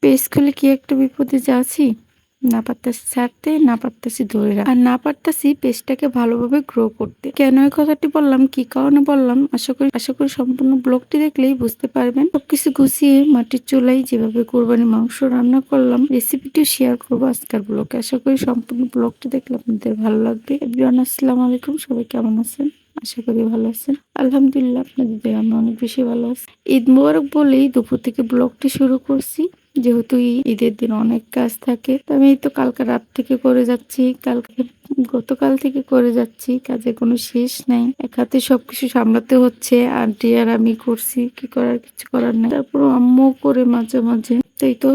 Page খুলে কি একটা বিপদে যাচ্ছি না পারতাছি ছাড়তে, না পারতাছি ধরে রাখ- আর না পারতাছি পেজটাকে ভালোভাবে গ্রো করতে। কেন এই কথাটি বললাম? কি কারণে বললাম? আশা করি আশা করি সম্পূর্ণ ব্লগটি দেখলেই বুঝতে পারবেন। সবকিছু গুছিয়ে মাটির চুলাই যেভাবে কোরবানি মাংস রান্না করলাম রেসিপিটি শেয়ার করব আজকের ব্লগে আশা করি সম্পূর্ণ ব্লগটি দেখলে আপনাদের ভালো লাগবে। এভরিওয়ান আসসালামু আলাইকুম। সবাই কেমন আছেন? আশা করি ভালো আছেন। আলহামদুলিল্লাহ, আপনাদের আমি অনেক বেশি ভালো আছি। ঈদ মোবারক বলেই দুপুর থেকে ব্লগটি শুরু করছি। যেহেতু ঈদের দিন অনেক কাজ থাকে, তো আমি এই তো কালকে রাত থেকে করে যাচ্ছি, কালকে গতকাল থেকে করে যাচ্ছি, কাজে কোনো শেষ নাই। এক হাতে সবকিছু সামলাতে হচ্ছে, আন্টি আর আমি করছি, কি করার কিছু করার নাই। তারপর আম্মু করে মাঝে মাঝে তাই তো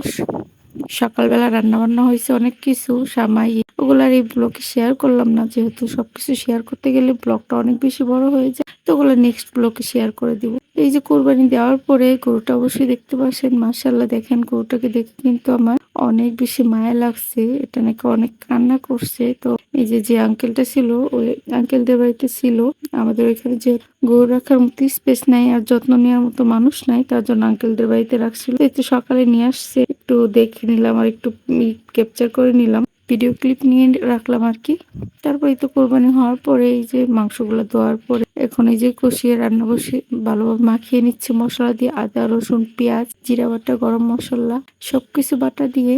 সকালবেলা রান্না বান্না হয়েছে অনেক কিছু, সামাই ওগুলো আর এই ব্লগে শেয়ার করলাম না, যেহেতু সবকিছু শেয়ার করতে গেলে ব্লগটা অনেক বেশি বড় হয়ে যায়, তো ওগুলো নেক্সট ব্লগে শেয়ার করে দিব। এই যে কোরবানি দেওয়ার পরে গরুটা অবশ্যই দেখতে পাচ্ছেন মার্শাল্লাহ দেখেন গরুটাকে দেখে কিন্তু আমার অনেক বেশি মায়া লাগছে, এটা নাকি অনেক কান্না করছে, তো এই যে যে আঙ্কেলটা ছিল, ওই আঙ্কেলদের বাড়িতে ছিল, আমাদের ওইখানে যে গরু রাখার মতো স্পেস নাই আর যত্ন নেওয়ার মতো মানুষ নাই, তার জন্য আঙ্কেলদের বাড়িতে রাখছিল এই তো সকালে নিয়ে আসছে। একটু দেখে নিলাম আর একটু ক্যাপচার করে নিলাম। ভিডিও ক্লিপ নিয়ে রাখলাম আর কি। তারপরে তো কোরবানি হওয়ার পরে এই যে মাংসগুলো ধোয়ার পরে এখন এই যে কষিয়ে রান্না বসে ভালোভাবে মাখিয়ে নিচ্ছে, মশলা দিয়ে আদা, রসুন, পেঁয়াজ, জিরা বাটা, গরম মশলা, সবকিছু বাটা দিয়ে,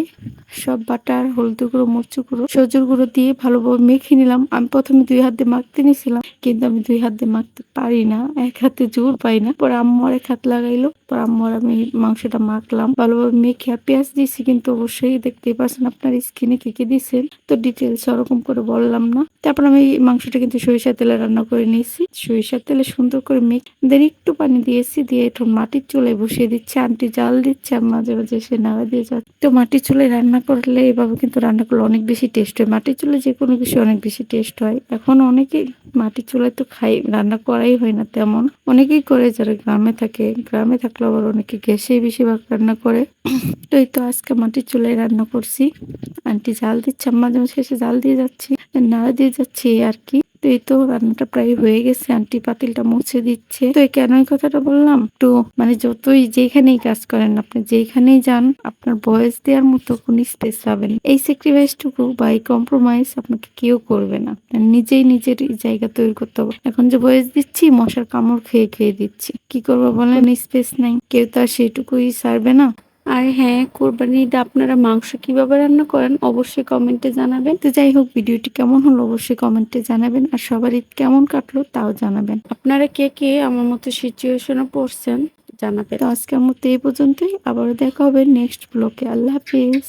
সব বাটা আর হলুদ গুঁড়ো, মরচু গুঁড়ো, সজুর গুঁড়ো দিয়ে ভালোভাবে মেখে নিলাম। আমি প্রথমে দুই হাত দিয়ে মাখতে নিয়েছিলাম কিন্তু আমি দুই হাত দিয়ে মাখতে পারি না। এক হাতে জোর পাই না। পরে আম্মু আর এক হাত লাগাইলো। পরে আম্মু আর আমি মাংসটা মাখলাম। ভালোভাবে মেখে পেঁয়াজ দিয়েছি, কিন্তু অবশ্যই দেখতেই পাচ্ছেন আপনার স্কিনে কি কি দিয়েছেন। তো ডিটেলস ওরকম করে বললাম না। তারপর আমি মাংসটা কিন্তু সরিষা তেলে রান্না করে নিয়েছি। সরিষার তেলে সুন্দর করে মেখ দেন একটু পানি দিয়েছি দিয়ে একটু মাটির চুলায় বসিয়ে দিচ্ছে। আন্টি জাল দিচ্ছে আর মাঝে মাঝে সে নাড়া দিয়ে যাচ্ছে। তো মাটির চুলায় রান্না করলে এভাবে কিন্তু রান্না করলে অনেক বেশি টেস্ট হয়। মাটির চুলায় যে কোনো কিছু অনেক বেশি টেস্ট হয়। এখন অনেকেই মাটির চুলায় তো খাই, রান্না করাই হয় না তেমন। অনেকেই করে যারা গ্রামে থাকে। গ্রামে থাকলে আবার অনেকে গ্যাসেই বেশিরভাগ রান্না করে। তো এই তো আজকে মাটির চুলায় রান্না করছি। আন্টি জাল দিচ্ছে, মাঝে মাঝে এসে জাল দিয়ে যাচ্ছি। নাড়া দিয়ে যাচ্ছি আর কি। তো এই তো রান্নাটা প্রায় হয়ে গেছে। আন্টি পাতিলটা মুছে দিচ্ছে। তো কেন এই কথাটা বললাম? তো মানে যতই যেখানেই কাজ করেন, আপনি যেখানেই যান, আপনার বয়স দেওয়ার মতো কোন স্পেস পাবেন। এই স্যাক্রিফাইসটুকু বা এই কম্প্রোমাইজ আপনাকে কেউ করবে না। নিজেই নিজের জায়গা তৈরি করতে হবে। এখন যে বয়স দিচ্ছি, মশার কামড় খেয়ে খেয়ে দিচ্ছি। কি করব বলেন? স্পেস নাই। কেউ তো আর সেইটুকুই সারবে না। আর হ্যাঁ কোরবানি ঈদে আপনারা মাংস কীভাবে রান্না করেন অবশ্যই কমেন্টে জানাবেন। তো যাই হোক ভিডিওটি কেমন হলো অবশ্যই কমেন্টে জানাবেন। আর সবার ঈদ কেমন কাটলো তাও জানাবেন। আপনারা কে কে আমার মতো সিচুয়েশনে পড়ছেন জানাবেন। তো আজকের মতো এই পর্যন্তই। আবারও দেখা হবে নেক্সট ব্লকে আল্লাহ হাফিজ।